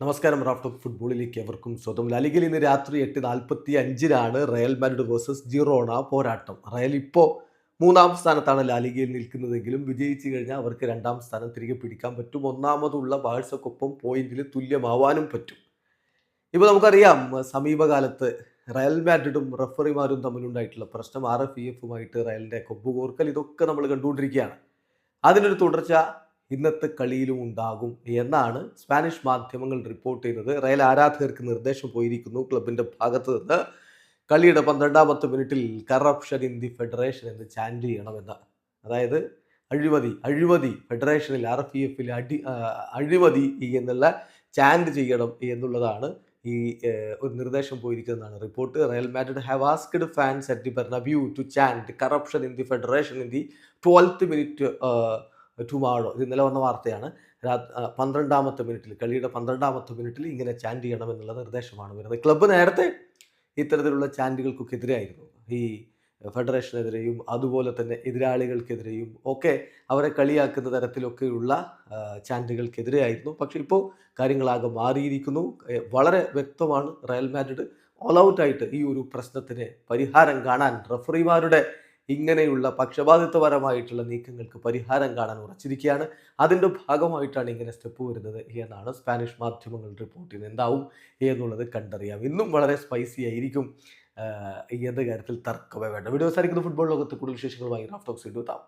നമസ്കാരം raft of ഫുട്ബോളിലേക്ക് എവർക്കും സ്വന്തം ലാലിഗയിൽ ഇന്ന് രാത്രി എട്ട് നാൽപ്പത്തി അഞ്ചിനാണ് റയൽ മാഡ്രിഡ് വേഴ്സസ് ജിറോണ പോരാട്ടം. റയൽ ഇപ്പോൾ മൂന്നാം സ്ഥാനത്താണ് ലാലിഗയിൽ നിൽക്കുന്നതെങ്കിലും വിജയിച്ചു കഴിഞ്ഞാൽ അവർക്ക് രണ്ടാം സ്ഥാനം തിരികെ പിടിക്കാൻ പറ്റും. ഒന്നാമതുള്ള ബാഴ്സക്കൊപ്പം പോയിന്റിൽ തുല്യമാവാനും പറ്റും. ഇപ്പോൾ നമുക്കറിയാം സമീപകാലത്ത് റയൽ മാഡ്രിഡും റഫറിമാരും തമ്മിലുണ്ടായിട്ടുള്ള പ്രശ്നം ആർ എഫ് ഇ എഫുമായിട്ട് റയലിന്റെ കൊമ്പുകോർക്കൽ ഇതൊക്കെ നമ്മൾ കണ്ടുകൊണ്ടിരിക്കുകയാണ്. അതിനൊരു തുടർച്ച ഇന്നത്തെ കളിയിലും ഉണ്ടാകും എന്നാണ് സ്പാനിഷ് മാധ്യമങ്ങൾ റിപ്പോർട്ട് ചെയ്യുന്നത്. റയൽ ആരാധകർക്ക് നിർദ്ദേശം പോയിരിക്കുന്നു ക്ലബിന്റെ ഭാഗത്ത് നിന്ന്. കളിയുടെ പന്ത്രണ്ടാമത്തെ മിനിറ്റിൽ കറപ്ഷൻ ഇൻ ദി ഫെഡറേഷൻ എന്ന് ചാൻഡ് ചെയ്യണമെന്ന്. അതായത് അഴിമതി അഴിമതി ഫെഡറേഷനിൽ ആർ എഫ് എഫിൽ അടി അഴിമതി എന്നുള്ള ചാൻഡ് ചെയ്യണം എന്നുള്ളതാണ് ഈ ഒരു നിർദ്ദേശം പോയിരിക്കുന്നതാണ് report. Real Madrid have asked fans at the Bernabeu to chant corruption in the federation in the twelfth minute tomorrow ഇത് ഇന്നലെ വന്ന വാർത്തയാണ്. പന്ത്രണ്ടാമത്തെ മിനിറ്റിൽ കളിയുടെ പന്ത്രണ്ടാമത്തെ മിനിറ്റിൽ ഇങ്ങനെ ചാൻഡ് ചെയ്യണം എന്നുള്ള നിർദ്ദേശമാണ് വരുന്നത്. ക്ലബ്ബ് നേരത്തെ ഇത്തരത്തിലുള്ള ചാൻഡുകൾക്കൊക്കെ എതിരായിരുന്നു. ഈ ഫെഡറേഷനെതിരെയും അതുപോലെ തന്നെ എതിരാളികൾക്കെതിരെയും ഒക്കെ അവരെ കളിയാക്കുന്ന തരത്തിലൊക്കെയുള്ള ചാൻഡുകൾക്കെതിരെയായിരുന്നു പക്ഷേ ഇപ്പോൾ കാര്യങ്ങളാകെ മാറിയിരിക്കുന്നു. വളരെ വ്യക്തമാണ് റയൽ മാഡ്രിഡ്. ഓൾ ഔട്ടായിട്ട് ഈ ഒരു പ്രശ്നത്തിന് പരിഹാരം കാണാൻ റഫറിമാരുടെ ഇങ്ങനെയുള്ള പക്ഷപാതിത്വപരമായിട്ടുള്ള നീക്കങ്ങൾക്ക് പരിഹാരം കാണാൻ ഉറച്ചിരിക്കുകയാണ്. അതിന്റെ ഭാഗമായിട്ടാണ് ഇങ്ങനെ സ്റ്റെപ്പ് വരുന്നത് എന്നാണ് സ്പാനിഷ് മാധ്യമങ്ങൾ റിപ്പോർട്ട് ചെയ്യുന്നത്. എന്താവും എന്നുള്ളത് കണ്ടറിയാം. ഇന്നും വളരെ സ്പൈസി ആയിരിക്കും. എന്ന കാര്യത്തിൽ തർക്കമേ വേണ്ട. വീഡിയോ സാധിക്കുന്ന ഫുട്ബോൾ ലോകത്ത് കൂടുതൽ വിശേഷങ്ങളുമായി റാഫ്റ്റോക്സ് ഇടുത്താം